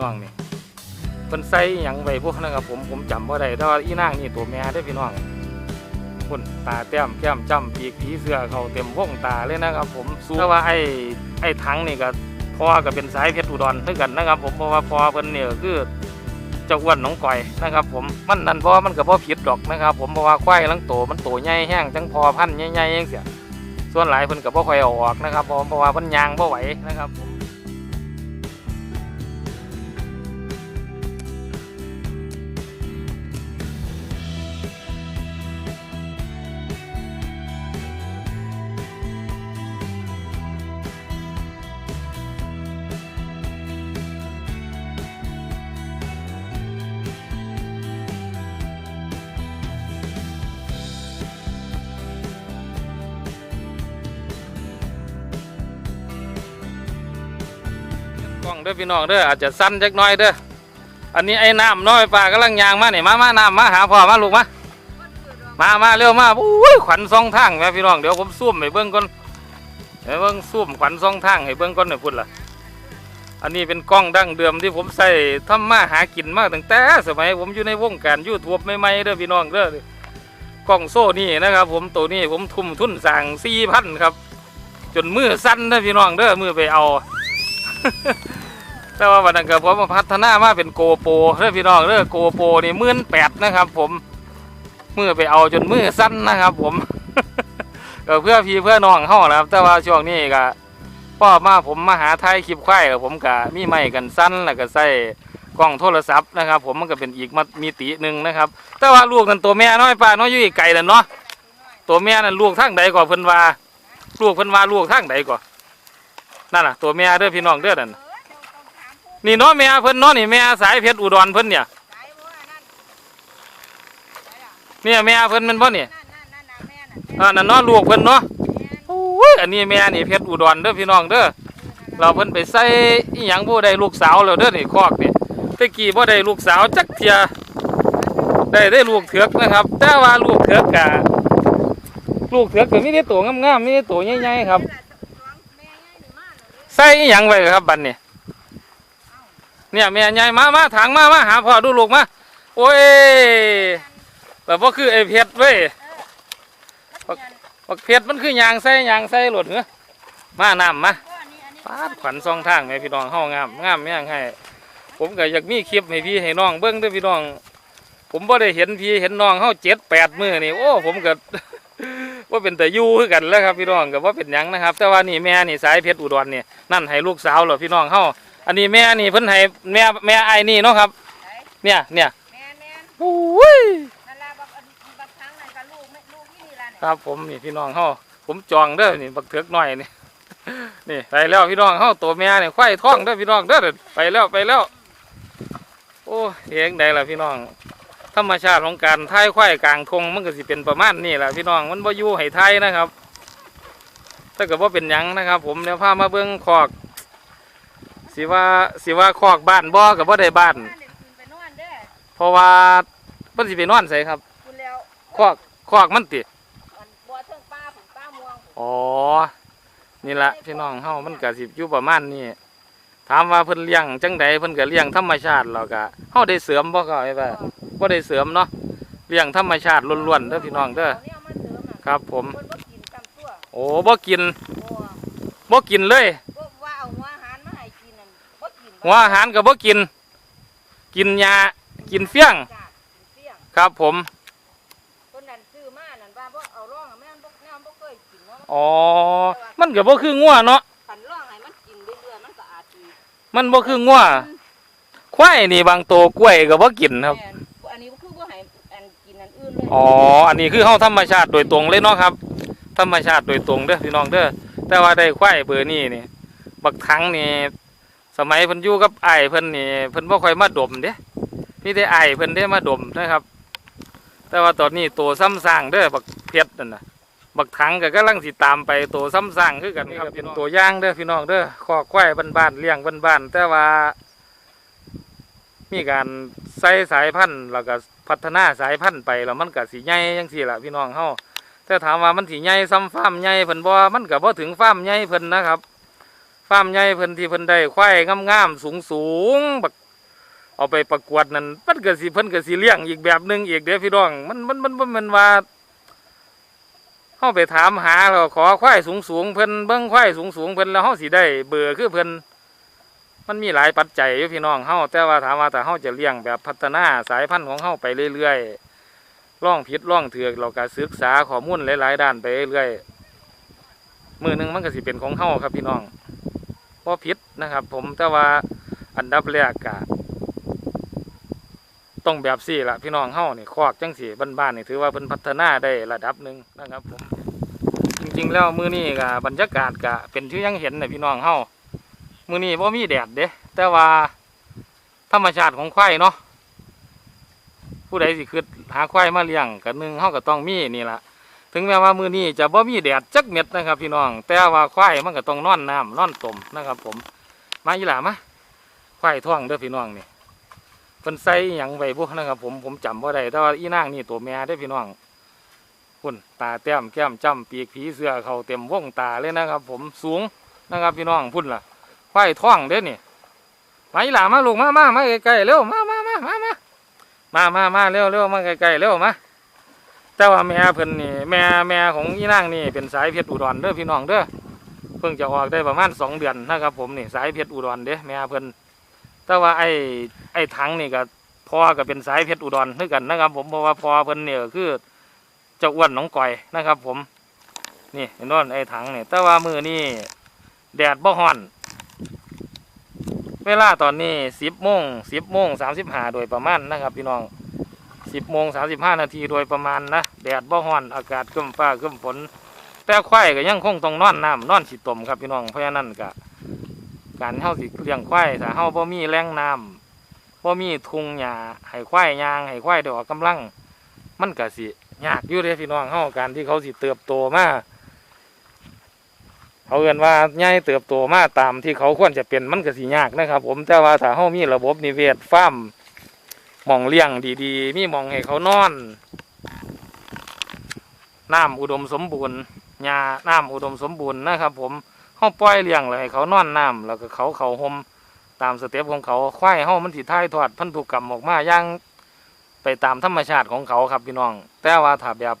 น้องนี่เพิ่นใส่หยังไว้พวกนะครับผมผมจำบ่ได้แต่ว่าอีนางนี่ตัวแม่เด้อพี่น้องคนตาแต้มแก้มจ้ำปีกผีเสื้อเขาเต็มวงตาเลยนะครับ ผมสู้แต่ว่าไอ้ไอ้ถังนี่ก็พ่อก็เป็นสายเพชรอุดรคือกันนะครับ ผมเพราะว่าพ่อเพิ่นเนี่ยคือเจ้าอ้วนหนองก่อยนะครับ ผมมันนั่นเพราะว่ามันก็บ่ผิดดอกนะครับ ผมเพราะว่าควายลังโตมันโตใหญ่แห้งจังพอพันธุ์ใหญ่ๆจังเสียส่วนหลายเพิ่นก็บ่ค่อยเอาออกนะครับผมเพราะว่าเพิ่นยางบ่ไหวนะครับผม กล้องเด้อพี่น้องเด้ออาจจะสั้นจักน้อยเด้ออันนี้ไอ้น้ำน้อยปลากำลังยางมาเนี่ยมามาน้ำมาหาพ่อมาลูกมามามาเร็วมาอุ้ยขวัญสองทางแม่พี่น้องเดี๋ยวผมซูมให้เบิ้งก่อนเดี๋ยวเบิ้งซูมขวัญสองทางให้เบิ้งก่อนหน่อยพุ่นล่ะอันนี้เป็นกล้องดั้งเดิมที่ผมใส่ทำมาหากินมาตั้งแต่ สมัยผมอยู่ในวงการยูทูบใหม่ๆเด้อพี่น้องเด้อกล้องโซ่นี่นะครับ ผมตัวนี้ผมทุ่มทุนสั่งสี่พันครับ จนมือสั้นเด้อพี่น้องเด้อมือไปเอา แต่ว่าวันนั้นก็ผมมาพัฒนามาเป็นโกโปรเด้อพี่น้องเด้อโกโปรนี่มื่นแปดนะครับ ผมมือไปเอาจนมือสั้นนะครับ ผมก็เพื่อพี่เพื่อน้องเฮานะครับ แต่ว่าช่วงนี้ก็พ่อมาผมมาหาไทยคลิปควายกับผมก็มีไม้กันสั้นแล้วก็ใส่กล้องโทรศัพท์นะครับ ผมมันก็เป็นอีกมามีติหนึ่งนะครับ แต่ว่าลูกนั่นตัวแม่น้อยป้าน้อยอยู่อีกไกลนั่นเนาะตัวแม่นั่นลูกทางใดก่อนเพิ่นว่าลูกเพิ่นว่าลูกทางใดก่อนนั่นน่ะ ตัวแม่เด้อพี่น้องเด้อนั่น นี่เนาะแม่เพิ่นเนาะนี่แม่สายเพชรอุดรเพิ่นเนี่ยเนี่ยแม่เพิ่นแมันบ่เนี่ยอ่านั่นเนาะลูกเพิ่นเนาะโอ้ยอันนี้แม่นี่เพชรอุดรเด้อพี่น้องเด้อเราเพิ่นไปใส่อีหยังบ่ได้ลูกสาวแล้วเด้อนี่คอกนี่ตะกี้บ่ได้ลูกสาวจักเทียได้ได้ลูกเถือกนะครับ แต่ว่าลูกเถือกกะลูกเถือกก็มีแต่ตัวงามๆมีแต่ตัวใหญ่ๆครับ ใส่อีหยังไว้ครับบัดนี้ เนี่ยแม่ใหญ่มามาถังมามาหาพ่อดูลูกมาโอ้ยแบบว่าคือไอ้เพชรเว้ยบักเพชรมันคือยางใส่ยางใส่หลดเหรอมาน้ำมาปาดขวัญซองทางแม่พี่น้องเฮางามงามแม่งให้ ผมก็อยากมีคลิปให้พี่ให้น้องเบิ้งด้วยพี่น้อง ผมบ่ได้เห็นพี่เห็นน้องเฮาเจ็ดแปดมือนี่โอ้ผมก็ว่าเป็นแต่ยูคือกันแล้วครับพี่น้องก็ว่าเป็นยังนะครับ แต่ว่านี่แม่นี่สายเพชรอุดรนี่นั่นให้ลูกสาวเหรอพี่น้องเฮา อันนี้แม่นี่เพิ่นให้แม่แม่ไอ้นี่เนาะครับ เนี่ยเนี่ยแม่นแม่นโอ้ยนั่นล่ะบักอันบักทั้งนั่นก็ลูกแม่ลูกที่นี่ล่ะเนี่ยครับผมนี่พี่น้องเฮาผมจองเด้อนี่บักเถือกหน่อยนี่ นี่ไปแล้วพี่น้องเฮาตัวแม่นี่ควายท้องเด้อพี่น้องเด้อไปแล้วไปแล้ว โอ้เองใดล่ะพี่น้อง ธรรมชาติของการทายควายกลางทงมันก็สิเป็นประมาณนี้แหละพี่น้องมันบ่อยู่ให้ไทยนะครับถ้าเกิดว่าเป็นหยังนะครับ ผมเดี๋ยวพามาเบิ่งคอก สิว่าสิว่าคอกบ้านบ่กับบ่ได้บ้านบ้าน เด็กคืนไปนอนเด้อเพราะว่าเพิ่นสิไปนอนใส่ครับคุณแล้วคอกคอกมันติอันบัวเทิงป้าผมป้าม่วงอ๋อนี่ละพี่น้องเฮามันก็สิอยู่ประมาณนี้ถามว่าเพิ่นเลี้ยงจังใดเพิ่นก็เลี้ยงธรรมชาติแล้วก็เฮาได้เสริมบ่ก็ไอ้บ่าบ่ได้เสริมเนาะเลี้ยงธรรมชาติล้วนๆเด้อพี่น้องเด้อาเนี่ยมาเสริมน่ะครับ ผมเพิ่นบ่กินตำตัวโอ้บ่กินโอ้บ่กินเลย หัวอาหารก็บ่กิน กินหญ้ากินเฟี้ยง จ้ะกินเฟี้ยงครับผมเพิ่นนั่นซื้อมานั่นว่าบ่เอาร่องอะแม่นบ่แม่นบ่เคยกินเนาะอ๋อ มันก็บ่คืองัวเนาะ คันร่องให้มันกินเรื่อยๆมันก็อาจสิมันบ่คืองัวควายนี่บางตัวกล้วยก็บ่กินครับ แม่นอันนี้คือบ่ให้อันกินอันอื่นเลยอ๋อ อันนี้คือเฮาธรรมชาติโดยตรงเลยเนาะครับ ธรรมชาติโดยตรงเด้อพี่น้องเด้อ แต่ว่าได้ควายเบอร์นี้นี่ บักถังนี่ส มัยเพิ่นอยู่กับไอ้ายเพิ่นนี่เพิ่นบ่ค่อยมาดมเด้มีแต่ไอ้ายเพิ่นได้มาดมนะครับ แต่ว่าตอนนี้ตัวซ้ำสร้างเด้อบักเพชรนั่นน่ะบักถังก็กำลังสิตามไปตัวซ้ำสร้างคือกันครับเป็นตัวอย่างเด้อพี่น้องเด้อคอกควายบ้านๆเลี้ยงบ้านๆแต่ว่า มีการใส่สายพันธุ์แล้วก็พัฒนาสายพันธุ์ไปแล้วมันก็สิใหญ่จังซี่ล่ะพี่น้องเฮาแต่ถามว่ามันสิใหญ่ซ้ำฟาร์มใหญ่เพิ่นบ่มันก็บ่ถึงฟาร์มใหญ่เพิ่นนะครับ ฟาร์มใหญ่เพิ่นที่เพิ่นได้ควายงามๆสูงๆบักเอาไปประกวดนั่นมันก็สิเพิ่นก็สิเลี้ยงอีกแบบหนึงอีกเด้อพี่น้อง มันมันมันมันมันว่าเฮาไปถามหาแล้วขอควายสูงๆเพิ่นเบิ่งควายสูงๆเพิ่นแล้วเฮาสิได้เบอร์คือเพิ่นมันมีหลายปัจจัยอยู่พี่น้องเฮาแต่ว่าถามว่าถ้าเฮาจะเลี้ยงแบบพัฒนาสายพันธุ์ของเฮาไปเรื่อยๆล่องผิดล่องเถือกเราก็ศึกษาข้อมูลหลายๆด้านไปเรื่อยๆมือหนึ่งมันก็สิเป็นของเฮาครับพี่น้อง บ่ผิดนะครับ ผมแต่ว่าอันดับแรกก็ต้องแบบสี่ละพี่น้องเฮานี่คอกจังสี่บ้านๆนี่ถือว่าเพิ่นพัฒนาได้ระดับหนึ่งนะครับผมจริงๆแล้วมื้อนี้ก็บรรยากาศก็เป็นที่ยังเห็นนะพี่น้องเฮามื้อนี้บ่มีแดดเด้แต่ว่าธรรมชาติของควายเนาะผู้ใดสิคือหาควายมาเลี้ยงก็หนึ่งเฮาก็ต้องมีนี่ล่ะ ถึงแม้ว่ามือนี้จะบ่มีแดดจักเม็ดนะครับ พี่น้อง แต่ว่าควายมันก็ต้องนอนน้ำนอนตมนะครับ ผม มาอีหล่ามาควายท้องเด้อพี่น้องนี่เพิ่นใส่หยังไว้บ่นะครับ ผมผมจำบ่าได้แต่ว่าอีนางนี่ตัวแม่เด้อพี่น้องคุณตาแต้มแก้มจ้ำปีกผีเสือเขาเต็มวงตาเลยนะครับ ผมสูงนะครับพี่น้องพุ่นล่ะควายท้องเด้นี่มาอีหลามาลูกมามามาใกล้ๆเร็วมามามามามามามามาเร็วเร็วมาใกล้ๆเร็วมา แต่ว่าแม่เพิ่นนี่แม่แม่ของอีนางนี่เป็นสายเพชรอุดรเด้อพี่น้องเด้อเพิ่งจะออกได้ประมาณสองเดือนนะครับผมนี่สายเพชรอุดรเด้แม่เพิ่นแต่ว่าไอ้ไอ้ถังนี่ก็พ่อก็เป็นสายเพชรอุดรด้วยกันนะครับ ผมเพราะว่าพ่อเพิ่นเนี่ยคือจ้าอ้วนน้องก่อยนะครับ ผม นี่เห็นว่ไอ้ถังนี่แต่ว่ามือนี่แดดบ่ฮ้อน เวลาตอนนี้สิบโมงสิบโมงสามสิบห้าโดยประมาณนะครับ พี่น้อง สิบโมงสามสิบห้านาทีโดยประมาณนะแดดบ่ฮ้อนอากาศครึ้มฟ้าครึ้มฝนแต่ควายก็ยังคงต้องนอนน้ำนอนสิตมครับพี่น้องเพราะฉะนั้นก็การเฮาสิเลี้ยงควายถ้าเฮาบ่มีแรงน้ำบ่มีทุ่งหญ้าให้ควายยางให้ควายได้ออกกำลัง มันก็สิยากอยู่เลยพี่น้องเฮาการที่เขาสิเติบโตมาเขาเอินว่าใหญ่เติบโตมาตามที่เขาควรจะเป็นมันก็สิยากนะครับ ผมแต่ว่าถ้าเฮามีระบบนิเวศฟาร์ม มองเลี้ยงดีๆ มีมองให้เขานอน น้ำอุดมสมบูรณ์หญ้าน้ำอุดมสมบูรณ์นะครับ ผมเฮาปล่อยเลี้ยงเลยให้เขานอนน้ำแล้วก็เขาเขาห่มตามสเต็ปของเขาควายเฮามันสิถ่ายทอดพันธุกรรมออกมาย่างไปตามธรรมชาติของเขาครับพี่น้อง แต่ว่าถ้าแบบ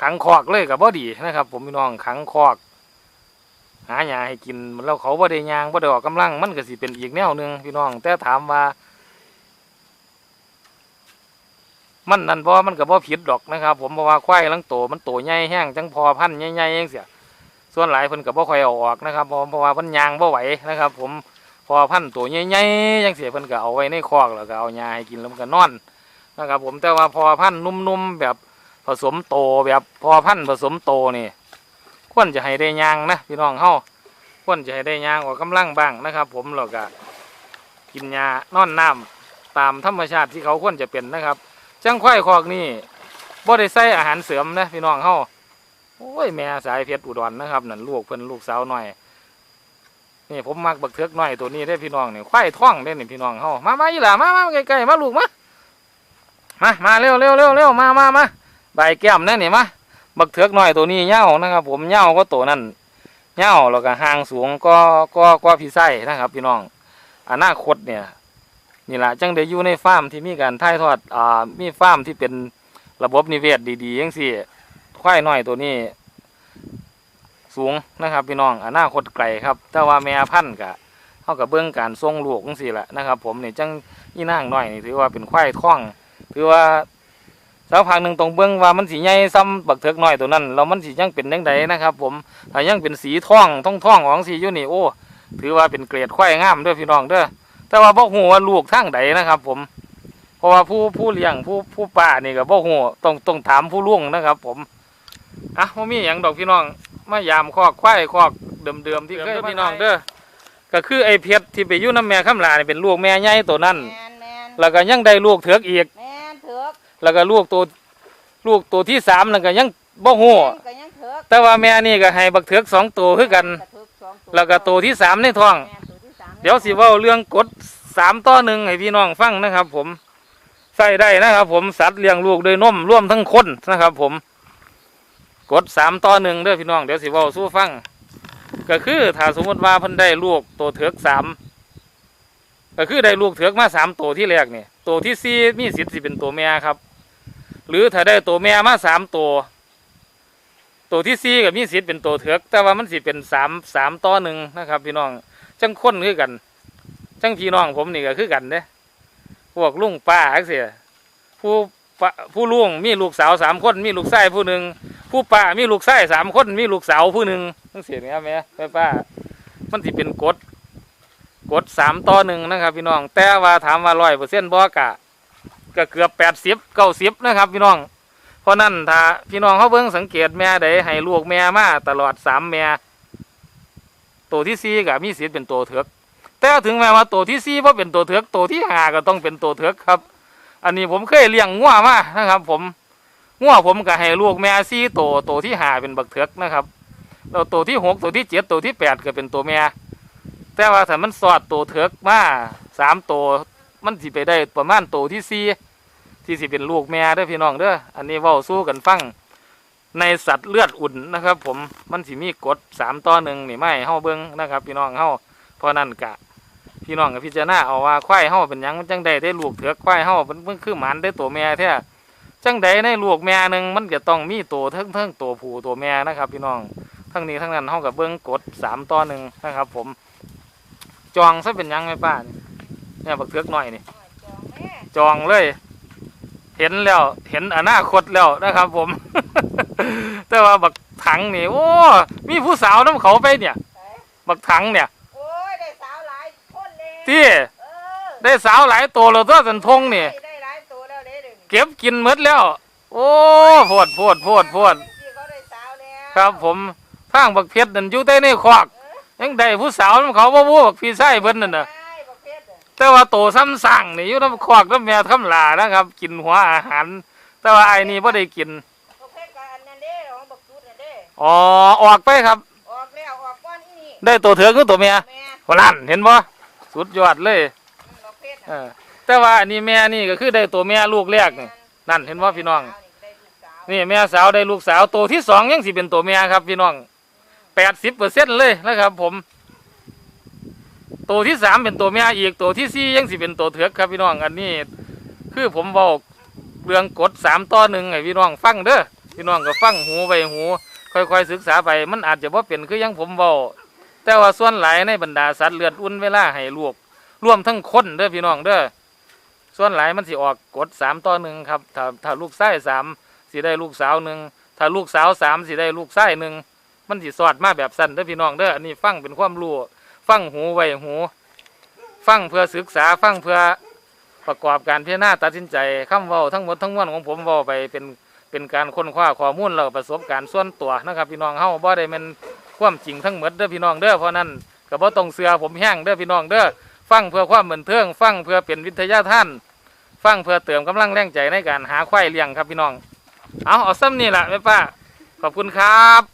ขังคอกเลยกับบ่ดีนะครับ ผมพี่น้องขังคอก หาหญ้าให้กินแล้วเขาบ่ได้ยางบ่ได้ออกกำลัง มันก็สิเป็นอีกแนวหนึ่งพี่น้อง แต่ถามว่า มันนั่นเพราะมันก็บ่ผิดดอกนะครับ ผมเพราะว่าควายลังโตมันโตใหญ่แห้งจังพอพันธุ์ใหญ่ๆจังเสียส่วนหลายเพิ่นก็บ่ค่อยเอาออกนะครับเพราะเพราะว่าเพิ่นยางบ่ไหวนะครับ ผมพอพันธุ์ตัวใหญ่ๆจังเสียเพิ่นก็เอาไว้ในคอกแล้วก็เอาหญ้าให้กินแล้วมันก็นอนนะครับ ผมแต่ว่าพอพันนุ่มๆแบบผสมโตแบบพอพันผสมโตนี่ควรจะให้ได้ยางนะพี่น้องเฮาควรจะให้ได้ยางออกกำลังบ้างนะครับ ผมแล้วก็กินยานอนน้ำตามธรรมชาติที่เขาควรจะเป็นนะครับ จังควายคอกนี่บ่ได้ใส่อาหารเสริมนะพี่น้องเฮาโอ้ยแม่สายเพชรอุดรนะครับนั่นลูกเพิ่นลูกสาวหน่อยนี่ผมมักบักเทือกหน่อยตัวนี้ได้พี่น้องนี่ควายท้องได้อนี่พี่น้องเฮามามาอีหล่ามามาใกล้ๆมาลูกมามามาเร็วเร็วเร็วเร็วมามามาใบแก้มนั่นนี่มาบักเถือกหน่อยตัวนี้เง่านะครับ ผมเง่าก็ตัวนั้นเง่าแล้วก็หางสูงก็ก็ก็พี่ไส้นะครับ พี่น้องอนาคตเนี่ย นี่แหละจังได้อยู่ในฟาร์มที่มีการถ่ายทอดอ่ามีฟาร์มที่เป็นระบบนิเวศดีๆยังสี่ควายน้อยตัวนี้ สูงนะครับ พี่น้องอนาคตไกลครับ แต่ว่าแม่พันธุ์กะเท่ากับเบื้องการทรงลูกจังสี่แหละนะครับ ผมนี่จังยี่นางน้อยนี่ถือว่าเป็นควายท้องคือว่าสักพักหนึ่งตรงเบื้องว่ามันสีใหญ่ซ้ำบักเถือกน้อยตัวนั้นแล้วมันสียังเป็นยังไงนะครับ ผมถ้ายังเป็นสีท่องท่องท่องของสีอยู่นี่โอ้ถือว่าเป็นเกรดควายงามด้วยพี่น้องเด้อ แต่ว่าบ่ฮู้ว่าลูกทางใดนะครับ ผม เพราะว่าผู้ผู้เลี้ยงผู้ผู้ป้านี่ก็บ่ฮู้ต้องต้องถามผู้ลุงนะครับ ผมอะบ่มีหยังดอกพี่น้องมายามคอกควายคอกเดิมๆที่เคยพี่น้องเด้อก็คือไอ้เพชรที่ไปอยู่น้ำแม่คำลานี่เป็นลูกแม่ใหญ่ตัวนั้นแมนแมนแล้วก็ยังได้ลูกเถือกอีกแมนเถือกแล้วก็ลูกตัวลูกตัวที่สามนั่นก็ยังบ่ฮู้แม่นก็ยังเถือกแต่ว่าแม่นี่ก็ให้บักเถือกสองตัวคือกันกระเถือกสองตัวแล้วก็ตัวที่สามในท้อง เดี๋ยวสิว้าเรื่องกฎสามต่อหนึ่งให้พี่น้องฟังนะครับ ผมใส่ได้นะครับ ผมสัตว์เลี้ยงลูกโดยนมร่วมทั้งคนนะครับ ผมกฎสามต่อหนึ่งเด้อพี่น้องเดี๋ยวสิว้าสู้ฟัง ก็คือถ้าสมมติว่าเพิ่นได้ลูกตัวเถือกสามก็คือได้ลูกเถือกมาสามตัวที่แรกเนี่ยตัวที่สี่มีสิทธิ์สิเป็นตัวแม่ครับ หรือถ้าได้ตัวแม่มาสามตัวตัวที่สี่ก็มีสิทธิ์เป็นตัวเถือกแต่ว่ามันสิเป็นสามสามต่อหนึ่งนะครับ พี่น้อง จังคนคือกัน จังพี่น้องผมนี่ก็คือกันเด้พวกลุงป้าเสียผู้ผู้ลุงมีลูกสาวสามคนมีลูกชายผู้หนึ่งผู้ป้ามีลูกชายสามคนมีลูกสาวผู้หนึ่งทั้งเสียนี่ครับแม่แม่ป้ามันสิเป็นกฎกฎสามต่อหนึ่งนะครับ พี่น้อง แต่ว่าถามว่าร้อยเปอร์เซ็นต์บ่กะก็เกือบแปดสิบเก้าสิบนะครับ พี่น้อง เพราะนั้นถ้าพี่น้องเขาเบิ่งสังเกตแม่ใดให้ลูกแม่มาตลอดสามแม่ ตัวที่สี่ก็มีสิทธิ์เป็นตัวเถือกแต่ถึงแม้ว่าตัวที่สี่ว่าเป็นตัวเถือกตัวที่ห้าก็ต้องเป็นตัวเถือกครับ อันนี้ผมเคยเลี้ยงงัวมานะครับ ผมงัวผมก็ให้ลูกแม่สี่ตัวตัวที่ห้าเป็นบักเถือกนะครับแล้วตัวที่หกตัวที่เจ็ดตัวที่แปดก็เป็นตัวแม่แต่ว่าถ้ามันสอดตัวเถือกมาสามตัวมันสิไปได้ประมาณตัวที่สี่ที่สิเป็นลูกแม่เด้อพี่น้องเด้ออันนี้ว้าสู้กันฟัง ในสัตว์เลือดอุ่นนะครับ ผมมันสิมีกฎสามต่อหนึ่งนี่ไม่เฮาเบิ้งนะครับ พี่น้องเฮาเพราะนั่นกะ พี่น้องกับพิจารณาเอาว่าควายเฮาเป็นหยังมันจังใดได้ลูกเถือกควายเฮามันมันคือหมันได้ตัวแม่แท้จังใดในลูกแม่หนึ่งมันจะต้องมีตัวเทิงเทิงตัวผู้ตัวแม่นะครับ พี่น้องทั้งนี้ทั้งนั้นเฮากับเบิ้งกฎสามต่อหนึ่งนะครับ ผม จองซะเป็นหยังไหมป้านี่เนี่ยบักเถือกหน่อยนี่จองแม่จองเลย เห็นแล้ว เห็นอนาคตแล้วนะครับ ผม แต่ว่าบักถังนี่โอ้ มีผู้สาวน้ำเขาไปเนี่ยไปบักถังเนี่ยโอ้ยได้สาวหลายคนเลยที่เออได้สาวหลายตัวแล้วตัวสันทงนี่ ได้หลายตัวแล้วเด้เดึงเก็บกินหมดแล้ว โอ้โพดโพดโพดโพดที่เขาได้สาวแล้วครับ ผมทางบักเพชรนั่นอยู่ใต้ในคอกเออยังได้ผู้สาวน้ำเขาบ่บู้บักพี่ไส้เพิ่นนั่นน่ะได้ประเภทอะ แต่ว่าโตซ้ำสั่งนี่อยู่น้ำคอกน้ำแม่ทำลานะครับ กินหัวอาหาร แต่ว่าไอ้นี่บ่ได้กินประเภทกับอันนั้นเด้ของบักจุดน่ะเด้อ๋อออกไปครับ ออกแล้วออกก้อนอีนี่ได้ตัวเถือกคือตัวเมียแม่พลันเห็นบ่สุดยอดเลยอืมประเภทเออแต่ว่าอันนี้แม่นี่ก็คือได้ตัวแม่ลูกแรกนี่นั่นเห็นว่าพี่น้อง ได้ลูกสาวนี่แม่สาวได้ลูกสาวตัวที่สองยังสิเป็นตัวแม่ครับพี่น้องแปดสิบเปอร์เซ็นต์เลยนะครับผม ตัวที่สามเป็นตัวแม่อีกตัวที่สี่ยังสิเป็นตัวเถือกครับพี่น้องอันนี้ คือผมบอกเรื่องกฎสามต่อหนึ่งให้พี่น้องฟังเด้อพี่น้องก็ฟังหูไปหู ค่อยๆศึกษาไป มันอาจจะว่าเป็นคือยังผมบอกแต่ว่าส่วนหลายในบรรดาสัตว์เลือดอุ่นเวลาให้ลูกรวมทั้งคนเด้อพี่น้องเด้อส่วนหลายมันสิออกกฎสามต่อหนึ่งครับถ้าถ้าลูกไส้สามสิได้ลูกสาวหนึ่งถ้าลูกสาวสามสิได้ลูกไส้หนึ่งมันสิสอดมาแบบสั้นเด้อพี่น้องเด้ออันนี้ฟังเป็นความรู้ ฟังหูไว้หู ฟังเพื่อศึกษาฟังเพื่อประกอบการพิจารณาตัดสินใจคำเว้าทั้งหมดทั้งมวลของผมเว้าไปเป็นเป็นการค้นคว้าข้อมูลแล้วก็ประสบการณ์ส่วนตัวนะครับ พี่น้องเฮาบ่ได้แมันความจริงทั้งหมดเด้อพี่น้องเด้อเพราะนั้นก็บ่ต้องเสือผมแห้งเด้อพี่น้องเด้อฟังเพื่อความบันเทิงฟังเพื่อเป็นวิทยาท่านฟังเพื่อเติมกำลังแรงใจในการหาควายเลี้ยงครับพี่น้อง เอาเอาซ้ำนี่แหละแม่ป้าขอบคุณครับ